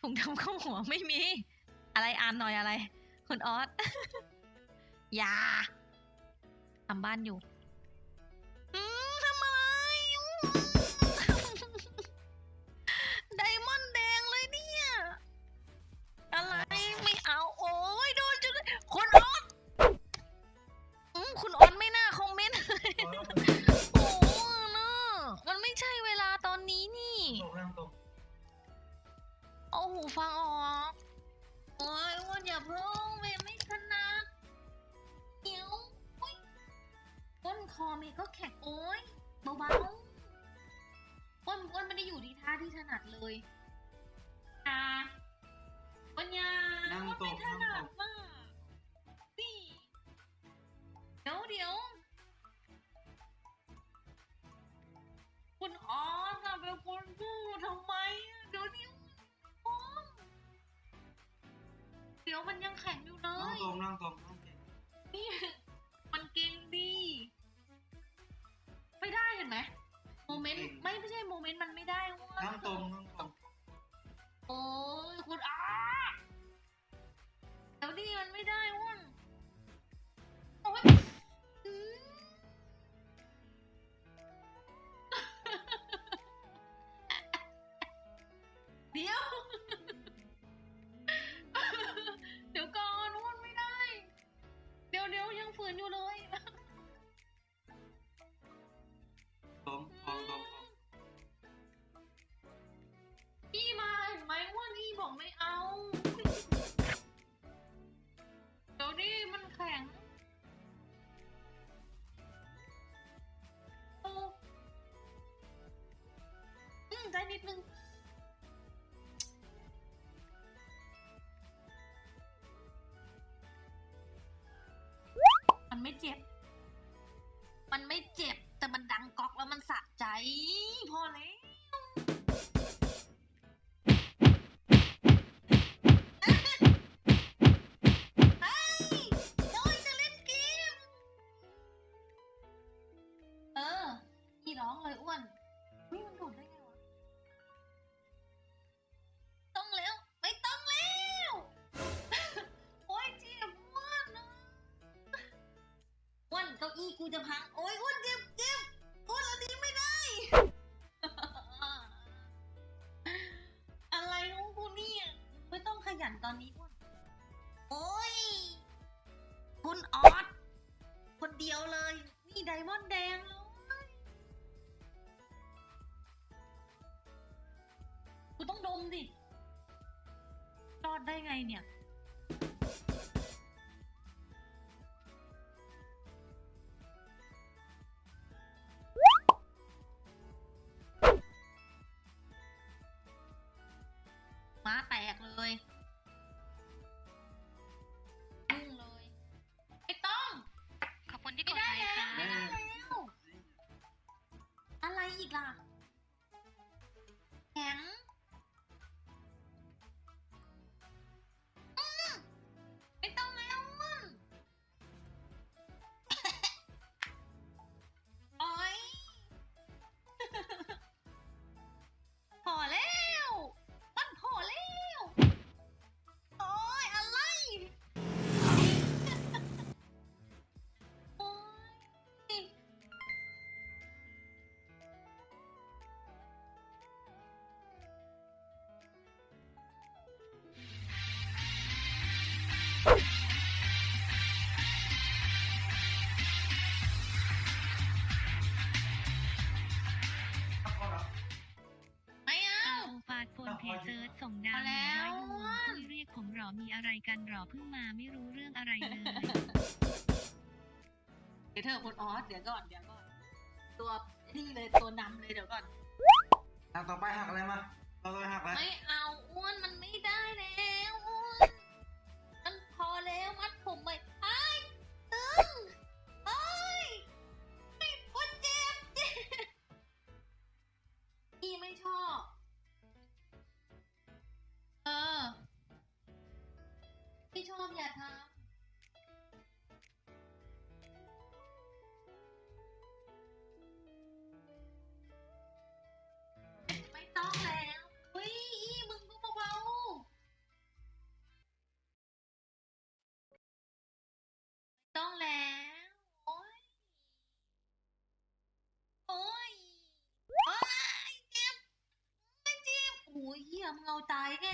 ถุงดำเข้าหัวไม่มี อะไรอ่านหน่อยอะไร คุณออสอย่าทำบ้านอยู่อืมทำไม อ้วนอ้วนไม่ได้อยู่ที่ท่าที่ถนัดเลยอ่าปัญญานั่งอ้วนตไม่กถนั่งนัตดกมากนี่เดี๋ยวเดี๋ยวคุณออสอะเป็นคนพูดทำไมอะเดี๋ยวนี้อ้วนเดี๋ยวมันยังแข็งอยู่เลนั่งยตกนั่งตกนั่งเก่งนี่มัน นต์ไม่ไม่ใช่โมเมนต์มันไม่ได้ว่านั่งตรงนั่งตรงโอ้ยคุณอาเดี๋ยวดิมันไม่ได้ว่นโอ้ยอืมเดี๋ยว เดี๋ยวก่อนว่นไม่ได้ เดี๋ยวเดี๋ยวยังฝืนอยู่เลย ดนึง มันไม่เจ็บ มันไม่เจ็บ แต่มันดังก๊อกแล้วมันสะใจ พอแล้ว อื้อกูจะพัง โอ้ยอ้วนเจ็บเจ็บอ้วนอันนี้ไม่ได้ อะไรของกูเนี่ยไม่ต้องขยันตอนนี้อ้วนโอ้ยคุณออสคนเดียวเลย นี่ไดมอนด์แดงเลยกูต้องดมดิรอดได้ไงเนี่ย ม้าแตกเลยยุ่งเลย ไม่ต้อง ขอบคุณที่กไม่ดได้ไลค์แล้วค่ะ ไม่ได้แล้ว อะไรอีกล่ะ ไม่เอา เอาฟาดโฟนเพจเซิร์ชส่งดาวพอแล้ว หนึ่งร้อยดวงคุยเรียกผมหรอมีอะไรกันหรอเพิ่งมาไม่รู้เรื่องอะไรเลย เดี๋ยวเธอคุณออสเดี๋ยวก่อนเดี๋ยวก่อนตัวนี่เลยตัวนำเลยเดี๋ยวก่อนหักต่อไปหักอะไรมา ต่อไปหักอะไร ไม่เอาอ้วนมันไม่ได้แล้ มึงเอาตายแก